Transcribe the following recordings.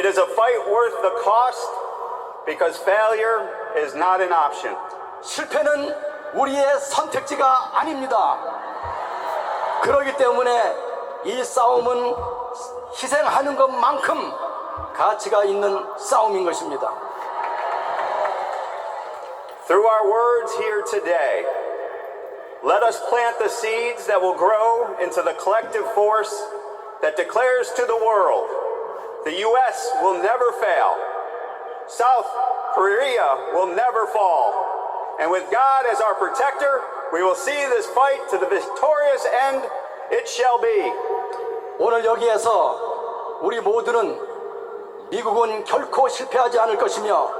It is a fight worth the cost because failure is not an option. 실패는 우리의 선택지가 아닙니다. 그렇기 때문에 이 싸움은 희생하는 것만큼 가치가 있는 싸움인 것입니다. Through our words here today, let us plant the seeds that will grow into the collective force that declares to the world the U.S. will never fail, South Korea will never fall, and with God as our protector, we will see this fight to the victorious end it shall be. 오늘 여기에서 우리 모두는 미국은 결코 실패하지 않을 것이며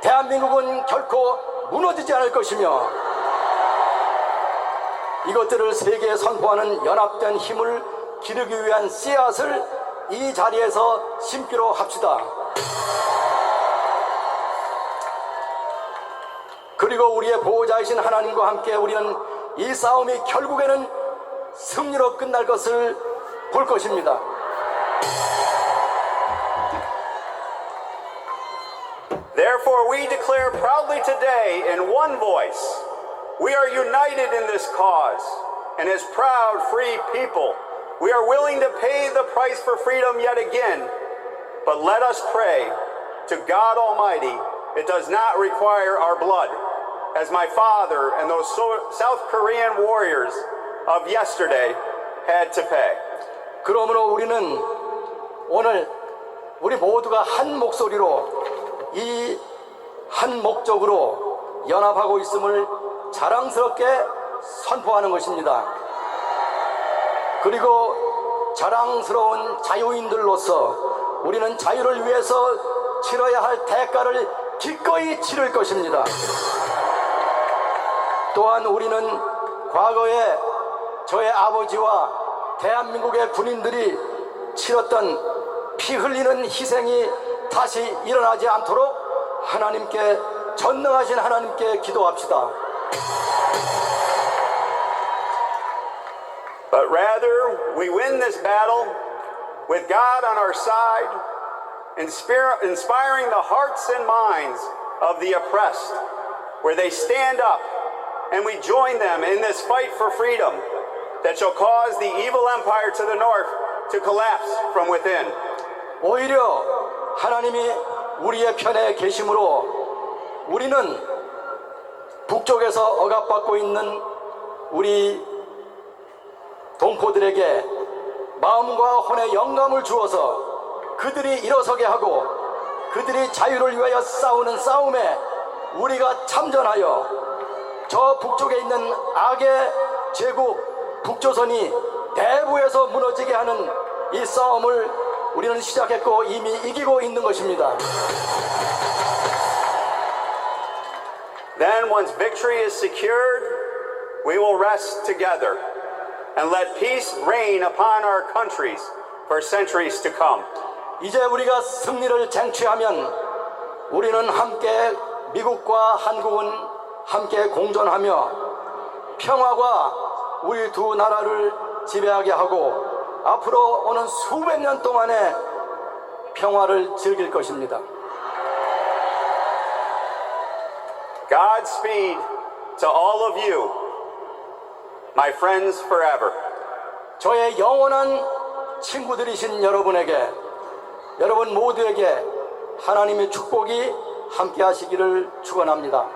대한민국은 결코 무너지지 않을 것이며 이것들을 세계에 선포하는 연합된 힘을 기르기 위한 씨앗을 이 자리에서 심기로 합시다. 그리고 우리의 보호자이신 하나님과 함께 우리는 이 싸움이 결국에는 승리로 끝날 것을 볼 것입니다. Therefore, we declare proudly today in one voice we are united in this cause, and as proud, free people, we are willing to pay the price for freedom yet again. But let us pray to God Almighty, it does not require our blood, as my father and those so- South Korean warriors of yesterday had to pay. 그러므로 우리는 오늘 우리 모두가 한 목소리로 이 한 목적으로 연합하고 있음을 자랑스럽게 선포하는 것입니다. 그리고 자랑스러운 자유인들로서 우리는 자유를 위해서 치러야 할 대가를 기꺼이 치를 것입니다. 또한 우리는 과거에 저의 아버지와 대한민국의 군인들이 치렀던 피 흘리는 희생이 다시 일어나지 않도록 하나님께 전능하신 하나님께 기도합시다. But rather, we win this battle with God on our side, inspir- inspiring the hearts and minds of the oppressed, where they stand up and we join them in this fight for freedom that shall cause the evil empire to the north to collapse from within. 오히려 하나님이 우리의 편에 계심으로 우리는 북쪽에서 억압받고 있는 우리 동포들에게 마음과 혼의 영감을 주어서 그들이 일어서게 하고 그들이 자유를 위하여 싸우는 싸움에 우리가 참전하여 저 북쪽에 있는 악의 제국 북조선이 대부에서 무너지게 하는 이 싸움을 우리는 시작했고 이미 이기고 있는 것입니다. Then, once victory is secured, we will rest together and let peace reign upon our countries for centuries to come. 이제 우리가 승리를 쟁취하면 우리는 함께 미국과 한국은 함께 공존하며 평화가 우리 두 나라를 지배하게 하고 앞으로 오는 수백 년 동안의 평화를 즐길 것입니다. Godspeed to all of you, my friends forever. 저의 영원한 친구들이신 여러분에게 여러분 모두에게 하나님의 축복이 함께 하시기를 축원합니다.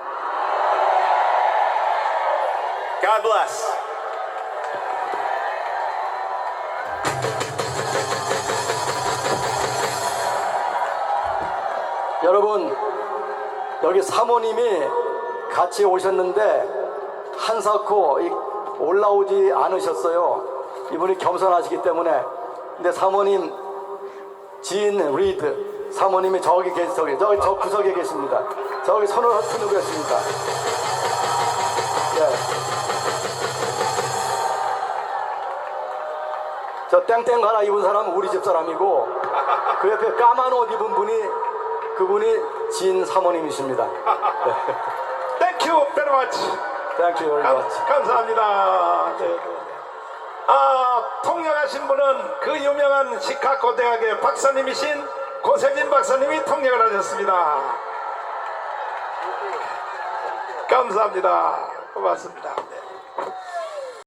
God bless. 여러분 여기 사모님이 같이 오셨는데 한사코 이- 올라오지 않으셨어요. 이분이 겸손하시기 때문에. 근데 사모님 진 리드 사모님이 저기 계시 저기 저기 저 구석에 계십니다. 저기 손을 흔들고 계십니다. 예. 저 땡땡 가라 입은 사람은 우리 집 사람이고 그 옆에 까만 옷 입은 분이 그분이 진 사모님이십니다. Thank you very much. Thank you very 감, much. 감사합니다. 네, 네. 아, 통역하신 분은 그 유명한 시카고 대학의 박사님이신 고세진 박사님이 통역을 하셨습니다. 감사합니다. 고맙습니다.